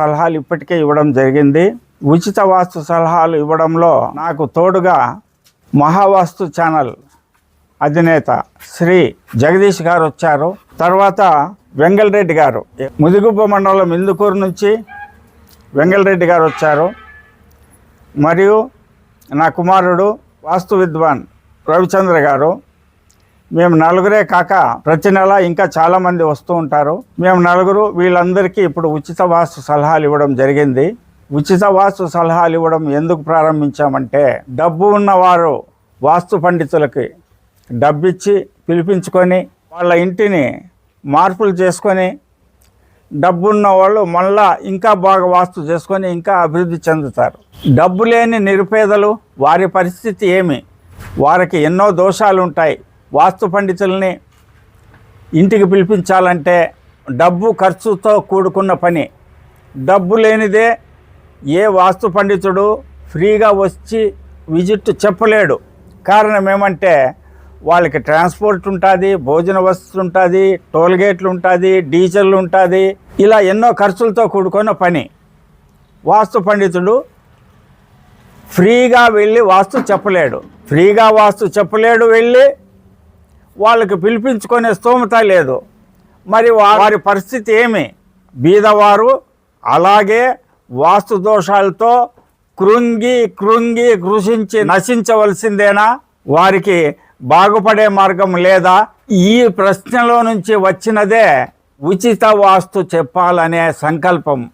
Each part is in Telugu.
సలహాలు ఇప్పటికే ఇవ్వడం జరిగింది. ఉచిత వాస్తు సలహాలు ఇవ్వడంలో నాకు తోడుగా మహావాస్తు ఛానల్ అధినేత శ్రీ జగదీష్ గారు వచ్చారు. తర్వాత వెంగళరెడ్డి గారు. ముదిగుబ్బ మండలం ఇందుకూరు నుంచి వెంగళరెడ్డి గారు వచ్చారు. మరియు నా కుమారుడు వాస్తు విద్వాన్ రవిచంద్ర గారు. మేము నలుగురే కాక ప్రతి నెల ఇంకా చాలామంది వస్తూ ఉంటారు. మేము నలుగురు వీళ్ళందరికీ ఇప్పుడు ఉచిత వాస్తు సలహాలు ఇవ్వడం జరిగింది. ఉచిత వాస్తు సలహాలు ఇవ్వడం ఎందుకు ప్రారంభించామంటే డబ్బు ఉన్నవారు వాస్తు పండితులకి డబ్బిచ్చి పిలిపించుకొని వాళ్ళ ఇంటిని మార్పులు చేసుకొని డబ్బున్న వాళ్ళు మళ్ళా ఇంకా బాగా వాస్తు చేసుకొని ఇంకా అభివృద్ధి చెందుతారు. డబ్బు లేని నిరుపేదలు వారి పరిస్థితి ఏమి? వారికి ఎన్నో దోషాలు ఉంటాయి వాస్తు పండితుల్ని ఇంటికి పిలిపించాలంటే డబ్బు ఖర్చుతో కూడుకున్న పని. డబ్బు లేనిదే ఏ వాస్తు పండితుడు ఫ్రీగా వచ్చి విజిట్ చెప్పలేడు. కారణం ఏమంటే వాళ్ళకి ట్రాన్స్పోర్ట్ ఉంటుంది భోజన వసతి ఉంటుంది టోల్గేట్లు ఉంటుంది డీజిల్ ఉంటుంది ఇలా ఎన్నో ఖర్చులతో కూడుకున్న పని. వాస్తు పండితుడు ఫ్రీగా వెళ్ళి వాస్తు చెప్పలేడు. ఫ్రీగా వాస్తు చెప్పలేడు వెళ్ళి వాళ్ళకి పిలిపించుకునే స్తోమత లేదు. మరి వారి పరిస్థితి ఏమి? బీదవారు అలాగే వాస్తు దోషాలతో కృంగి కృంగి కృషించి నశించవలసిందేనా? వారికి బాగుపడే మార్గం లేదా? ఈ ప్రశ్నలో నుంచి వచ్చినదే ఉచిత వాస్తు చెప్పాలనే సంకల్పం.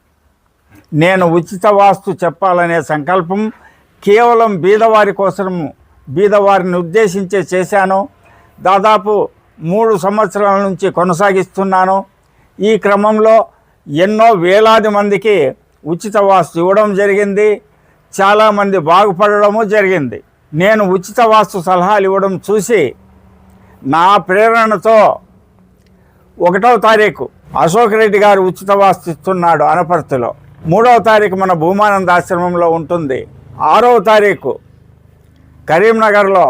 నేను ఉచిత వాస్తు చెప్పాలనే సంకల్పం కేవలం బీదవారి కోసము బీదవారిని ఉద్దేశించే చేశాను. దాదాపు మూడు సంవత్సరాల నుంచి కొనసాగిస్తున్నాను. ఈ క్రమంలో ఎన్నో వేలాది మందికి ఉచిత వాస్తు ఇవ్వడం జరిగింది. చాలామంది బాగుపడడము జరిగింది. నేను ఉచిత వాస్తు సలహాలు ఇవ్వడం చూసి నా ప్రేరణతో ఒకటవ తారీఖు అశోక్ రెడ్డి గారు ఉచిత వాస్తు ఇస్తున్నాడు అనపర్తిలో. మూడవ తారీఖు మన భూమానంద ఆశ్రమంలో ఉంటుంది. ఆరవ తారీఖు కరీంనగర్లో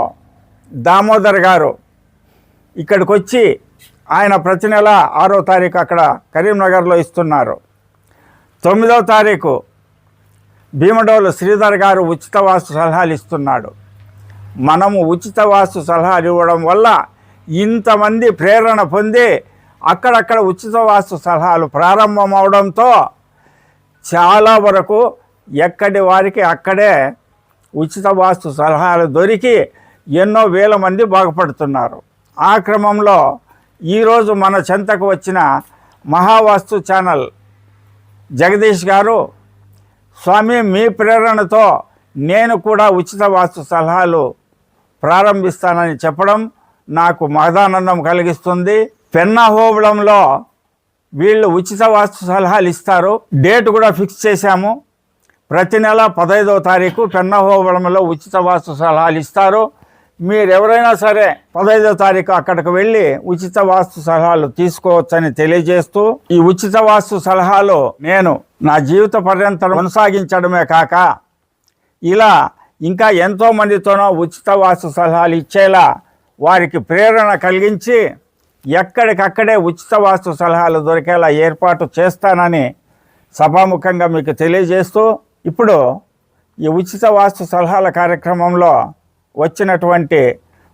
దామోదర్ గారు ఇక్కడికి వచ్చి ఆయన ప్రతి నెల ఆరో తారీఖు అక్కడ కరీంనగర్లో ఇస్తున్నారు. తొమ్మిదవ తారీఖు భీమడోలు శ్రీధర్ గారు ఉచిత వాస్తు సలహాలు ఇస్తున్నాడు. మనము ఉచిత వాస్తు సలహాలు ఇవ్వడం వల్ల ఇంతమంది ప్రేరణ పొంది అక్కడక్కడ ఉచిత వాస్తు సలహాలు ప్రారంభం అవడంతో చాలా వరకు ఎక్కడి వారికి అక్కడే ఉచిత వాస్తు సలహాలు దొరికి ఎన్నో వేల మంది బాగుపడుతున్నారు. ఆ క్రమంలో ఈరోజు మన చెంతకు వచ్చిన మహావాస్తు ఛానల్ జగదీష్ గారు స్వామి మీ ప్రేరణతో నేను కూడా ఉచిత వాస్తు సలహాలు ప్రారంభిస్తానని చెప్పడం నాకు మహదానందం కలిగిస్తుంది. పెన్నాహోవళంలో వీళ్ళు ఉచిత వాస్తు సలహాలు ఇస్తారు. డేట్ కూడా ఫిక్స్ చేశాము. ప్రతి నెల పదహైదవ తారీఖు పెన్నాహోవళంలో ఉచిత వాస్తు సలహాలు ఇస్తారు. మీరు ఎవరైనా సరే పదహైదో తారీఖు అక్కడికి వెళ్ళి ఉచిత వాస్తు సలహాలు తీసుకోవచ్చని తెలియజేస్తూ ఈ ఉచిత వాస్తు సలహాలు నేను నా జీవిత పర్యంతం కొనసాగించడమే కాక ఇలా ఇంకా ఎంతో మందితోనో ఉచిత వాస్తు సలహాలు ఇచ్చేలా వారికి ప్రేరణ కలిగించి ఎక్కడికక్కడే ఉచిత వాస్తు సలహాలు దొరికేలా ఏర్పాటు చేస్తానని సభాముఖంగా మీకు తెలియజేస్తూ ఇప్పుడు ఈ ఉచిత వాస్తు సలహాల కార్యక్రమంలో వచ్చినటువంటి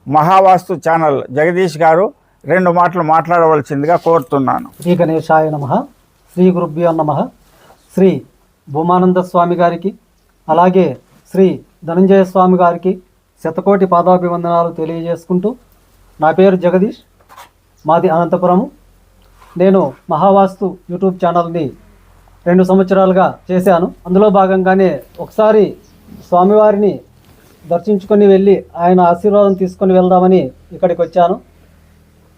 మహావాస్తు ఛానల్ జగదీష్ గారు రెండు మాటలు మాట్లాడవలసిందిగా కోరుతున్నాను. శ్రీ గణేశాయ నమ. శ్రీ గురుభ్యో నమ. శ్రీ భూమానంద స్వామి గారికి అలాగే శ్రీ ధనంజయ స్వామి గారికి శతకోటి పాదాభివందనాలు తెలియజేసుకుంటూ నా పేరు జగదీష్ మాది అనంతపురము. నేను మహావాస్తు యూట్యూబ్ ఛానల్ని రెండు సంవత్సరాలుగా చేశాను. అందులో భాగంగానే ఒకసారి స్వామివారిని దర్శించుకొని వెళ్ళి ఆయన ఆశీర్వాదం తీసుకొని వెళ్దామని ఇక్కడికి వచ్చాను.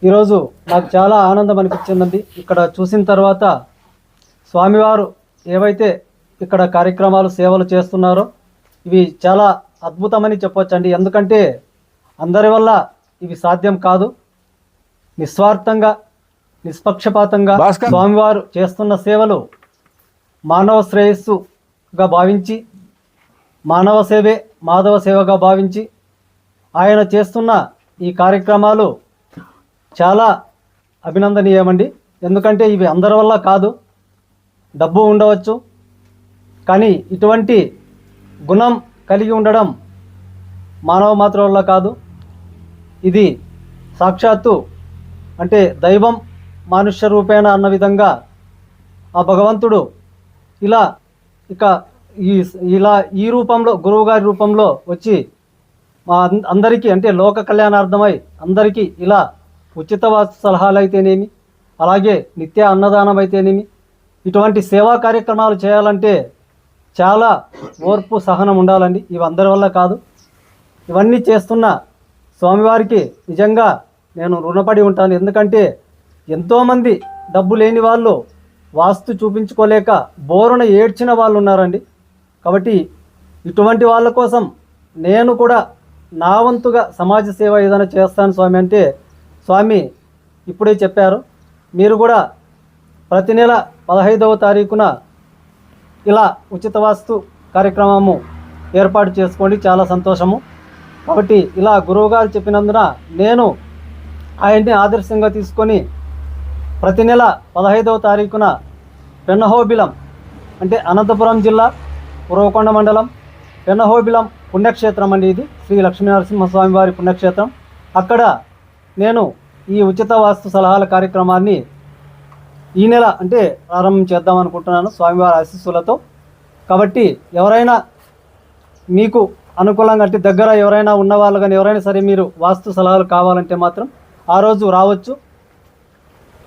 ఈరోజు నాకు చాలా ఆనందం అనిపించిందండి. ఇక్కడ చూసిన తర్వాత స్వామివారు ఏవైతే ఇక్కడ కార్యక్రమాలు సేవలు చేస్తున్నారో ఇవి చాలా అద్భుతమని చెప్పొచ్చండి. ఎందుకంటే అందరి వల్ల ఇవి సాధ్యం కాదు. నిస్వార్థంగా నిష్పక్షపాతంగా. స్వామివారు చేస్తున్న సేవలు మానవ శ్రేయస్సుగా భావించి మానవ సేవే మాధవ సేవగా భావించి ఆయన చేస్తున్న ఈ కార్యక్రమాలు చాలా అభినందనీయమండి. ఎందుకంటే ఇవి అందరి వల్ల కాదు డబ్బు ఉండవచ్చు. కానీ ఇటువంటి గుణం కలిగి ఉండడం మానవ మాత్రంలో కాదు. ఇది సాక్షాత్తు అంటే దైవం మానుష్య రూపేణ అన్న విధంగా ఆ భగవంతుడు ఇలా ఇక ఈ ఇలా ఈ రూపంలో గురువుగారి రూపంలో వచ్చి మా అందరికీ అంటే లోక కళ్యాణార్థమై అందరికీ ఇలా ఉచిత సలహాలు అయితేనేమి అలాగే నిత్య అన్నదానం అయితేనేమి ఇటువంటి సేవా కార్యక్రమాలు చేయాలంటే చాలా ఓర్పు సహనం ఉండాలండి. ఇవి అందరి వల్ల కాదు. ఇవన్నీ చేస్తున్న స్వామివారికి నిజంగా నేను రుణపడి ఉంటాను. ఎందుకంటే ఎంతోమంది డబ్బు లేని వాళ్ళు వాస్తు చూపించుకోలేక బోరున ఏడ్చిన వాళ్ళు ఉన్నారండి. కాబట్టి ఇటువంటి వాళ్ళ కోసం నేను కూడా నా వంతుగా సమాజ సేవ ఏదైనా చేస్తాను స్వామి అంటే స్వామి ఇప్పుడే చెప్పారు. మీరు కూడా ప్రతి నెల పదహైదవ తారీఖున ఇలా ఉచిత వాస్తు కార్యక్రమము ఏర్పాటు చేసుకోండి. చాలా సంతోషము. కాబట్టి ఇలా గురువుగారు చెప్పినందున నేను ఆయన్ని ఆదర్శంగా తీసుకొని ప్రతి నెల పదహైదవ తారీఖున పెన్నహోబిలం అంటే అనంతపురం జిల్లా పూర్వకొండ మండలం పెన్నహోబిలం పుణ్యక్షేత్రం అండి ఇది. శ్రీ లక్ష్మీనరసింహస్వామి వారి పుణ్యక్షేత్రం. అక్కడ నేను ఈ ఉచిత వాస్తు సలహాల కార్యక్రమాన్ని ఈ నెల అంటే ప్రారంభం చేద్దాం అనుకుంటున్నాను స్వామివారి ఆశీస్సులతో. కాబట్టి ఎవరైనా మీకు అనుకూలంగా అంటే దగ్గర ఎవరైనా ఉన్న వాళ్ళు కానీ ఎవరైనా సరే మీరు వాస్తు సలహాలు కావాలంటే మాత్రం ఆ రోజు రావచ్చు.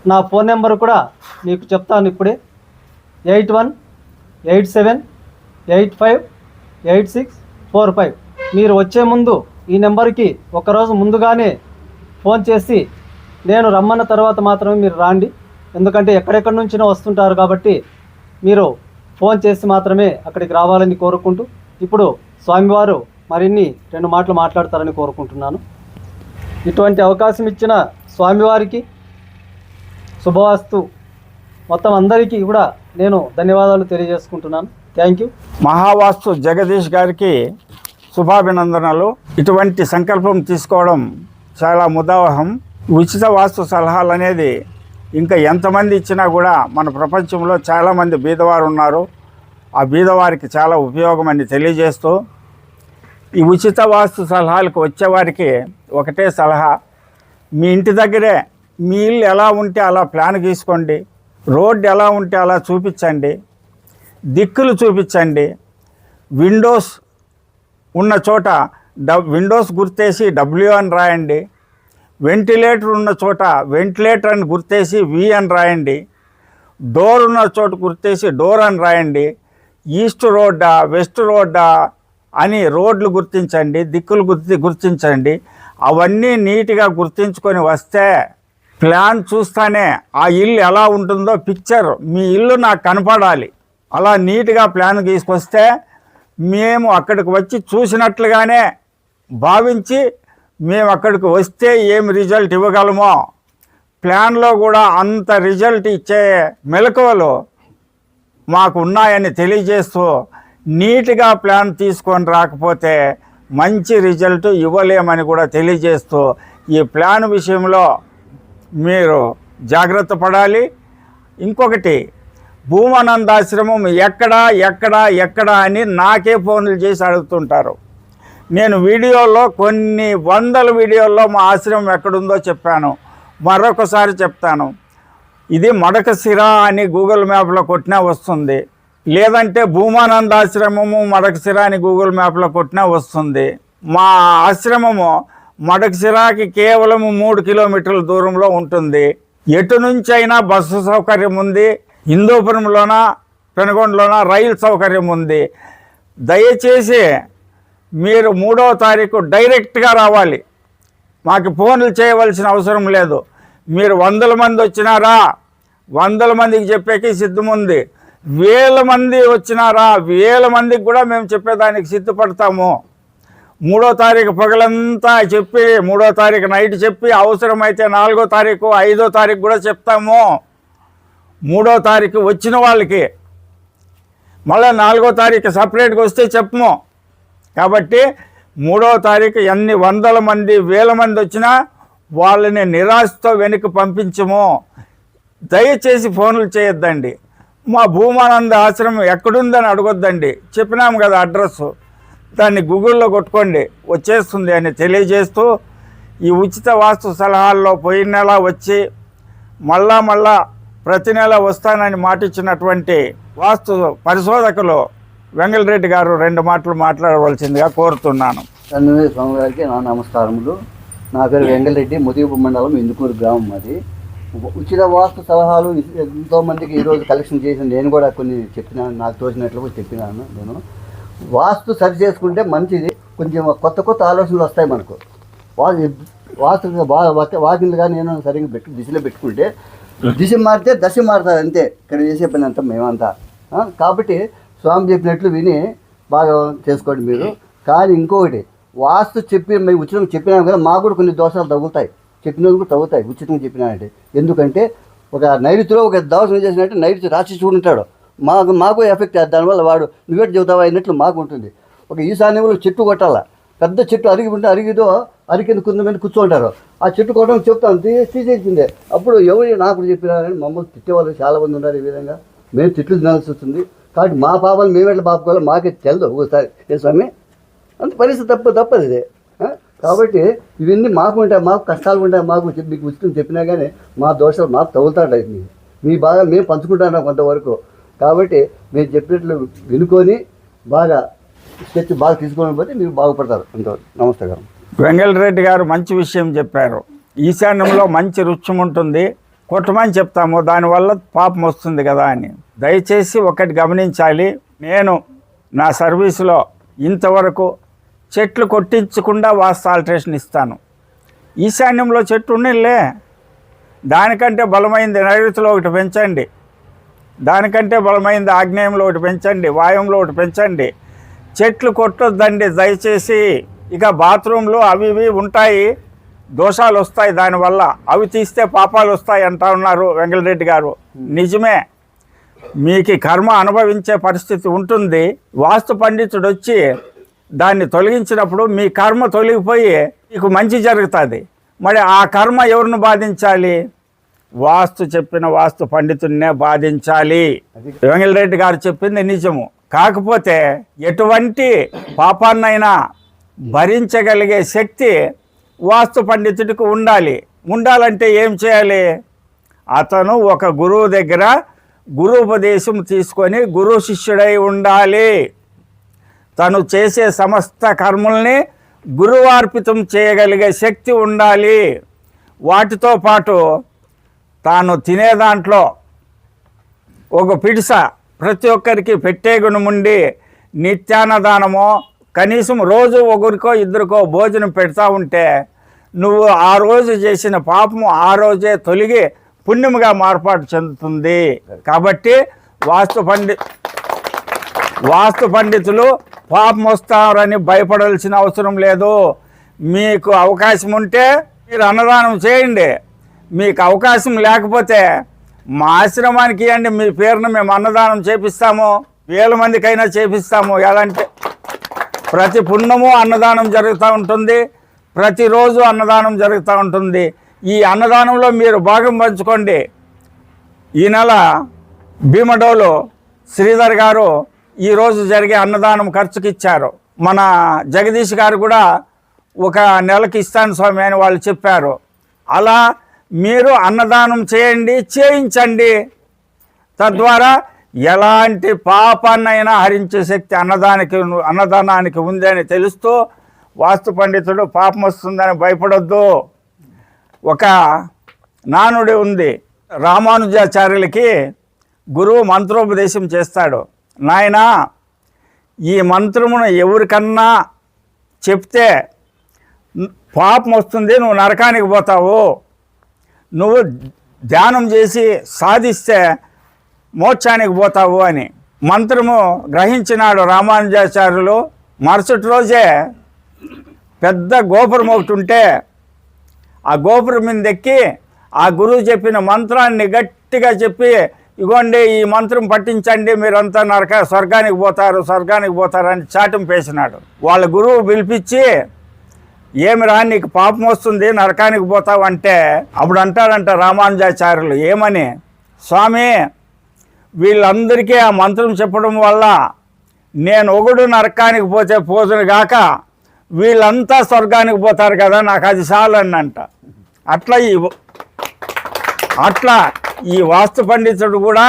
నా ఫోన్ నెంబర్ కూడా మీకు చెప్తాను ఇప్పుడే. Eight one eight seven eight five eight six four five. మీరు వచ్చే ముందు ఈ నెంబర్కి ఒకరోజు ముందుగానే ఫోన్ చేసి నేను రమ్మన్న తర్వాత మాత్రమే మీరు రాండి. ఎందుకంటే ఎక్కడెక్కడి నుంచినో వస్తుంటారు కాబట్టి మీరు ఫోన్ చేసి మాత్రమే అక్కడికి రావాలని కోరుకుంటూ ఇప్పుడు స్వామివారు మరిన్ని రెండు మాటలు మాట్లాడతారని కోరుకుంటున్నాను. ఇటువంటి అవకాశం ఇచ్చిన స్వామివారికి శుభవాస్తు. మొత్తం అందరికీ కూడా నేను ధన్యవాదాలు తెలియజేసుకుంటున్నాను. థ్యాంక్ యూ మహావాస్తు జగదీష్ గారికి శుభాభినందనలు. ఇటువంటి సంకల్పం తీసుకోవడం చాలా ముదావహం. ఉచిత వాస్తు సలహాలు అనేది ఇంకా ఎంతమంది ఇచ్చినా కూడా మన ప్రపంచంలో చాలామంది బీదవారు ఉన్నారు. ఆ బీదవారికి చాలా ఉపయోగం అని తెలియజేస్తూ ఈ ఉచిత వాస్తు సలహాలకు వచ్చేవారికి ఒకటే సలహా మీ ఇంటి దగ్గరే మీ ఇల్లు ఎలా ఉంటే అలా ప్లాన్ గీసుకోండి. రోడ్డు ఎలా ఉంటే అలా చూపించండి. దిక్కులు చూపించండి. విండోస్ ఉన్న చోట డ విండోస్ గుర్తేసి డబ్ల్యూ అని రాయండి. వెంటిలేటర్ ఉన్న చోట వెంటిలేటర్ అని గుర్తేసి వి అని రాయండి. డోర్ ఉన్న చోట గుర్తేసి డోర్ అని రాయండి. ఈస్ట్ రోడ్డా వెస్ట్ రోడ్డా అని రోడ్లు గుర్తించండి దిక్కులు గుర్తి గుర్తించండి. అవన్నీ నీట్గా గుర్తించుకొని వస్తే ప్లాన్ చూస్తానే ఆ ఇల్లు ఎలా ఉంటుందో పిక్చర్ మీ ఇల్లు నాకు కనపడాలి. అలా నీట్గా ప్లాన్ తీసుకొస్తే మేము అక్కడికి వచ్చి చూసినట్లుగానే భావించి మేము అక్కడికి వస్తే ఏం రిజల్ట్ ఇవ్వగలమో ప్లాన్లో కూడా అంత రిజల్ట్ ఇచ్చే మెలకువలు మాకు ఉన్నాయని తెలియజేస్తూ నీట్గా ప్లాన్ తీసుకొని రాకపోతే మంచి రిజల్ట్ ఇవ్వలేమని కూడా తెలియజేస్తూ ఈ ప్లాన్ విషయంలో మీరు జాగ్రత్త పడాలి. ఇంకొకటి భూమానందాశ్రమం ఎక్కడ ఎక్కడ ఎక్కడ అని నాకే ఫోన్లు చేసి అడుగుతుంటారు. నేను వీడియోలో కొన్ని వందల వీడియోల్లో మా ఆశ్రమం ఎక్కడుందో చెప్పాను. మరొకసారి చెప్తాను. ఇది మడకశిర అని గూగుల్ మ్యాప్లో కొట్టినా వస్తుంది. లేదంటే భూమానంద ఆశ్రమము మడకశిర అని గూగుల్ మ్యాప్లో కొట్టినా వస్తుంది. మా ఆశ్రమము మడకశిరాకి కేవలం మూడు కిలోమీటర్ల దూరంలో ఉంటుంది. ఎటు నుంచి అయినా బస్సు సౌకర్యం ఉంది. హిందూపురంలోన పెనుగొండలోన రైలు సౌకర్యం ఉంది. దయచేసి మీరు మూడవ తారీఖు డైరెక్ట్గా రావాలి. మాకు ఫోన్లు చేయవలసిన అవసరం లేదు. మీరు వందల మంది వచ్చినారా? వందల మందికి చెప్పేకి సిద్ధముంది వేల మంది వచ్చినారా? వేల మందికి కూడా మేము చెప్పేదానికి సిద్ధపడతాము. మూడో తారీఖు పగలంతా చెప్పి మూడో తారీఖు నైట్ చెప్పి అవసరమైతే నాలుగో తారీఖు ఐదో తారీఖు కూడా చెప్తాము. మూడో తారీఖు వచ్చిన వాళ్ళకి. మళ్ళీ నాలుగో తారీఖు సపరేట్గా వస్తే చెప్పము. కాబట్టి మూడో తారీఖు ఎన్ని వందల మంది వేల మంది వచ్చినా వాళ్ళని నిరాశతో వెనక్కి పంపించము. దయచేసి ఫోన్లు చేయొద్దండి. మా భూమానంద ఆశ్రమం ఎక్కడుందని అడగొద్దండి. చెప్పినాము కదా అడ్రస్ దాన్ని గూగుల్లో కొట్టుకోండి. వచ్చేస్తుంది అని తెలియజేస్తూ ఈ ఉచిత వాస్తు సలహాల్లో పోయిన నెల వచ్చి మళ్ళా మళ్ళా ప్రతి నెల వస్తానని మాటిచ్చినటువంటి వాస్తు పరిశోధకులు వెంగళరెడ్డి గారు రెండు మాటలు మాట్లాడవలసిందిగా కోరుతున్నాను. చంద్రబాబు స్వామి గారికి నా నమస్కారములు. నా పేరు వెంగళరెడ్డి ముదిగుపు మండలం ఇందుకూరు గ్రామం అది. ఉచిత వాస్తు సలహాలు ఎంతోమందికి ఈరోజు కలెక్షన్ చేసి నేను కూడా కొన్ని చెప్పినాను నాకు తోచినట్లు చెప్పినాను నేను. వాస్తు సరి చేసుకుంటే మంచిది కొంచెం కొత్త కొత్త ఆలోచనలు వస్తాయి మనకు. వా వాస్తు వాకింగ్ కానీ నేను సరిగ్గా పెట్టు దిశలో పెట్టుకుంటే దిశ మారితే దశ మారుతుంది అంతే. ఇక్కడ చేసే పని అంతా మేమంతా. కాబట్టి స్వామి చెప్పినట్లు విని బాగా చేసుకోండి మీరు. కానీ ఇంకొకటి వాస్తు చెప్పి మేము ఉచితం చెప్పినాం కదా మాకు కూడా కొన్ని దోషాలు తగులుతాయి. చెప్పినందుకు కూడా తగ్గుతాయి ఉచితంగా చెప్పినానంటే. ఎందుకంటే ఒక నైరుతిలో ఒక దోషం చేసినట్టు నైరుతి రాక్షసుడు ఉంటాడు. మాకు మాకు ఎఫెక్ట్ అవుతుంది దానివల్ల వాడు నువ్వేటి చెబుతావా అన్నట్లు మాకు ఉంటుంది. ఒక ఈశాన్యంలో చెట్టు కొట్టాల. పెద్ద చెట్టు అరిగి ఉంటే అరిగిదో అరికింద కుంద మీద కూర్చుంటారు ఆ చెట్టు కొట్టడం చెప్తాను తీ- తీసేసిందే. అప్పుడు ఎవరు నాకు చెప్పినారని మమ్మల్ని తిట్టేవాళ్ళు చాలా మంది ఉన్నారు ఈ విధంగా. మేము తిట్లు తినాల్సి వస్తుంది. కాబట్టి మా పాపాలు మేము ఎట్లా పాపుకోవాలో మాకే తెలియదు ఒకసారి. ఏ స్వామి? అంత పరిస్థితి తప్ప తప్పదు ఇది. కాబట్టి ఇవన్నీ మాకు ఉంటాయి మాకు కష్టాలు ఉంటాయి మాకు చెప్పి మీకు ఉచితం చెప్పినా కానీ మా దోషాలు మాకు తగులుతాయి. మీ మీ బాగా మేము పంచుకుంటున్నాం కొంతవరకు. కాబట్టి మేము చెప్పినట్లు వినుకొని బాగా స్కెచ్ బాగా తీసుకోవడం పోతే మీరు బాగుపడతారు. అంతవరకు నమస్కారం వెంగళరెడ్డి గారు మంచి విషయం చెప్పారు. ఈశాన్యంలో మంచి రుచి ఉంటుంది. కొట్టమని చెప్తాము. దానివల్ల పాపం వస్తుంది కదా అని. దయచేసి ఒకటి గమనించాలి. నేను నా సర్వీసులో ఇంతవరకు చెట్లు కొట్టించకుండా వాస్తు ఆల్టరేషన్ ఇస్తాను. ఈశాన్యంలో చెట్టు ఉన్నలే దానికంటే బలమైంది నైరుతిలో ఒకటి పెంచండి. దానికంటే బలమైంది ఆగ్నేయంలో ఒకటి పెంచండి. వాయువులో ఒకటి పెంచండి. చెట్లు కొట్టొద్దండి. దయచేసి ఇక బాత్రూంలు అవి ఇవి ఉంటాయి దోషాలు వస్తాయి దానివల్ల. అవి తీస్తే పాపాలు వస్తాయి అంటా ఉన్నారు వెంకటరెడ్డి గారు. నిజమే. మీకు కర్మ అనుభవించే పరిస్థితి ఉంటుంది. వాస్తు పండితుడు వచ్చి దాన్ని తొలగించినప్పుడు మీ కర్మ తొలగిపోయి మీకు మంచి జరుగుతుంది. మరి ఆ కర్మ ఎవరిని బాధించాలి? వాస్తు చెప్పిన వాస్తు పండితుడినే బాధించాలి. వెంగళరెడ్డి గారు చెప్పింది నిజము. కాకపోతే ఎటువంటి పాపాన్నైనా భరించగలిగే శక్తి వాస్తు పండితుడికి ఉండాలి. ఉండాలంటే ఏం చేయాలి? అతను ఒక గురువు దగ్గర గురుపదేశం తీసుకొని గురు శిష్యుడై ఉండాలి. తను చేసే సమస్త కర్మల్ని గురువార్పితం చేయగలిగే శక్తి ఉండాలి. వాటితో పాటు తాను తినే దాంట్లో ఒక పిడిస ప్రతి ఒక్కరికి పెట్టే గుణముండి నిత్యాన్నదానమో కనీసం రోజు ఒకరికో ఇద్దరికో భోజనం పెడతా ఉంటే నువ్వు ఆ రోజు చేసిన పాపము ఆ రోజే తొలగి పుణ్యముగా మార్పాటు చెందుతుంది. కాబట్టి వాస్తు పండి వాస్తు పండితులు పాపం వస్తారని భయపడాల్సిన అవసరం లేదు. మీకు అవకాశం ఉంటే మీరు అన్నదానం చేయండి. మీకు అవకాశం లేకపోతే మా ఆశ్రమానికి ఇవ్వండి. మీ పేరును మేము అన్నదానం చేపిస్తాము. వేల మందికైనా చేపిస్తాము. ఎలాంటి ప్రతి పుణ్యము అన్నదానం జరుగుతూ ఉంటుంది. ప్రతిరోజు అన్నదానం జరుగుతూ ఉంటుంది. ఈ అన్నదానంలో మీరు భాగం పంచుకోండి. ఈ నెల భీమడోలు శ్రీధర్ గారు ఈరోజు జరిగే అన్నదానం ఖర్చుకి ఇచ్చారు మన జగదీష్ గారు కూడా ఒక నెలకి ఇస్తాను స్వామి అని వాళ్ళు చెప్పారు. అలా మీరు అన్నదానం చేయండి చేయించండి. తద్వారా ఎలాంటి పాపాన్నైనా హరించే శక్తి అన్నదానికి అన్నదానానికి ఉంది అని తెలుస్తూ వాస్తు పండితుడు పాపం వస్తుందని భయపడొద్దు. ఒక నానుడి ఉంది రామానుజాచార్యులకి గురువు మంత్రోపదేశం చేస్తాడు. నాయనా ఈ మంత్రమును ఎవరికన్నా చెప్తే పాపం వస్తుంది నువ్వు నరకానికి పోతావు. నువ్వు ధ్యానం చేసి సాధిస్తే మోక్షానికి పోతావు అని. మంత్రము గ్రహించినాడు రామానుజాచార్యులు. మరుసటి రోజే పెద్ద గోపురం ఒకటి ఉంటే ఆ గోపురం మీద ఎక్కి ఆ గురువు చెప్పిన మంత్రాన్ని గట్టిగా చెప్పి ఇగోండి ఈ మంత్రం పట్టించండి మీరంతా నరక స్వర్గానికి పోతారు స్వర్గానికి పోతారు అని చాటం పేసినాడు. వాళ్ళ గురువు పిలిపించి ఏమి రా నీకు పాపం వస్తుంది నరకానికి పోతావు అంటే అప్పుడు అంటాడంట రామానుజాచార్యులు ఏమని? స్వామి వీళ్ళందరికీ ఆ మంత్రం చెప్పడం వల్ల నేను ఒకడు నరకానికి పోతే పోదును గాక వీళ్ళంతా స్వర్గానికి పోతారు కదా నాకు అది చాలని అంట. అట్లా ఈ అట్లా ఈ వాస్తు పండితుడు కూడా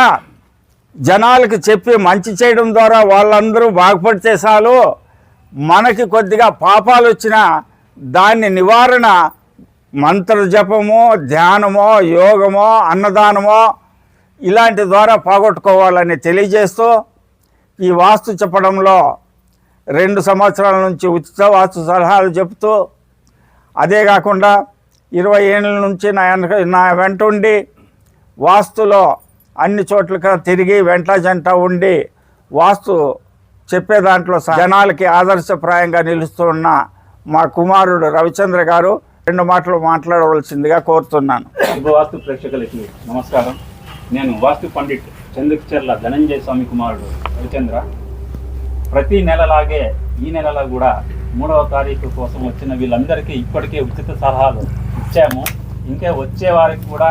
జనాలకు చెప్పి మంచి చేయడం ద్వారా వాళ్ళందరూ బాగుపడితే చాలు. మనకి కొద్దిగా పాపాలు వచ్చినా దాన్ని నివారణ మంత్ర జపమో ధ్యానమో యోగమో అన్నదానమో ఇలాంటి ద్వారా పోగొట్టుకోవాలని తెలియజేస్తూ ఈ వాస్తు చెప్పడంలో రెండు సంవత్సరాల నుంచి ఉచిత వాస్తు సలహాలు చెప్తూ అదే కాకుండా ఇరవై ఏళ్ళ నుంచి నా వెనక నా వెంట ఉండి వాస్తులో అన్ని చోట్లకి తిరిగి వెంట జంట ఉండి వాస్తు చెప్పే దాంట్లో జనాలకి ఆదర్శప్రాయంగా నిలుస్తున్న మా కుమారుడు రవిచంద్ర గారు రెండు మాటలు మాట్లాడవలసిందిగా కోరుతున్నాను. వాస్తు ప్రేక్షకులకి నమస్కారం. నేను వాస్తు పండిట్ చంద్రచర్ల ధనంజయ స్వామి కుమారుడు రవిచంద్ర. ప్రతి నెలలాగే ఈ నెలలో కూడా మూడవ తారీఖు కోసం వచ్చిన వీళ్ళందరికీ ఇప్పటికే ఉచిత సలహాలు ఇచ్చాము. ఇంకా వచ్చే వారికి కూడా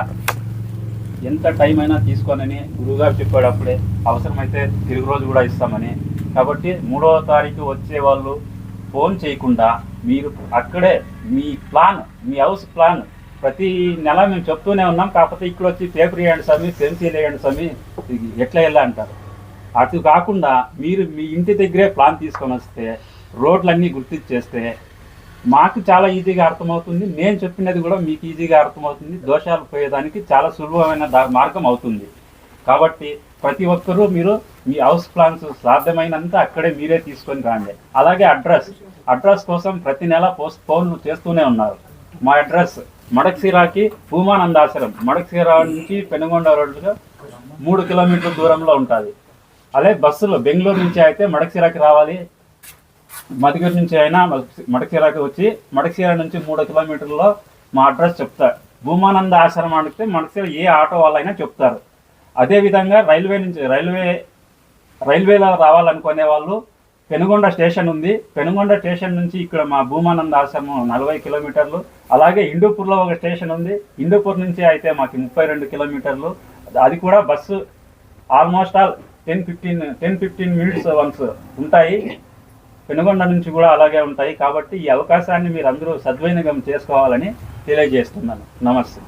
ఎంత టైం అయినా తీసుకోనని గురువుగారు చెప్పేటప్పుడే అవసరమైతే తిరుగు రోజు కూడా ఇస్తామని. కాబట్టి మూడవ తారీఖు వచ్చే వాళ్ళు ఫోన్ చేయకుండా మీరు అక్కడే మీ ప్లాన్ మీ హౌస్ ప్లాన్ ప్రతి నెల మేము చెప్తూనే ఉన్నాం కాకపోతే ఇక్కడ వచ్చి పేపర్ వేయండి స్వామి పెన్సిల్ వేయండి స్వామి ఎట్లా వెళ్ళా అంటారు. అటు కాకుండా మీరు మీ ఇంటి దగ్గరే ప్లాన్ తీసుకొని వస్తే రోడ్లన్నీ గుర్తించేస్తే మాకు చాలా ఈజీగా అర్థమవుతుంది. నేను చెప్పినది కూడా మీకు ఈజీగా అర్థమవుతుంది. దోషాలు పోయేదానికి చాలా సులభమైన దా- మార్గం అవుతుంది. కాబట్టి ప్రతి ఒక్కరూ మీరు మీ హౌస్ ప్లాన్స్ సాధ్యమైనంత అక్కడే మీరే తీసుకొని రాండి. అలాగే అడ్రస్ అడ్రస్ కోసం ప్రతి నెల పోస్ట్ ఫోన్లు చేస్తూనే ఉన్నారు. మా అడ్రస్ మడక్సిరాకి భూమానందాశ్రమం. మడక్సిరా నుంచి పెనుగొండ రోడ్డులో మూడు కిలోమీటర్ల దూరంలో ఉంటుంది. అదే బస్సులో బెంగళూరు నుంచి అయితే మడక్సిరాకి రావాలి. మధుగిరి నుంచి అయినా మడక్సిరాకి వచ్చి మడక్సిరా నుంచి మూడు కిలోమీటర్లో మా అడ్రస్ చెప్తారు భూమానంద ఆశ్రమం అడిగితే మడకశీర ఏ ఆటో వాళ్ళైనా చెప్తారు. అదేవిధంగా రైల్వే నుంచి రైల్వే రైల్వేలో రావాలనుకునే వాళ్ళు పెనుగొండ స్టేషన్ ఉంది. పెనుగొండ స్టేషన్ నుంచి ఇక్కడ మా భూమానంద ఆశ్రమం నలభై కిలోమీటర్లు. అలాగే ఇండూపూర్లో ఒక స్టేషన్ ఉంది. ఇండూపూర్ నుంచి అయితే మాకు ముప్పై రెండు కిలోమీటర్లు. అది కూడా bus almost all ten fifteen ten fifteen minutes once ఉంటాయి. పెనుగొండ నుంచి కూడా అలాగే ఉంటాయి. కాబట్టి ఈ అవకాశాన్ని మీరు అందరూ సద్వినియోగం చేసుకోవాలని తెలియజేస్తున్నాను. నమస్తే.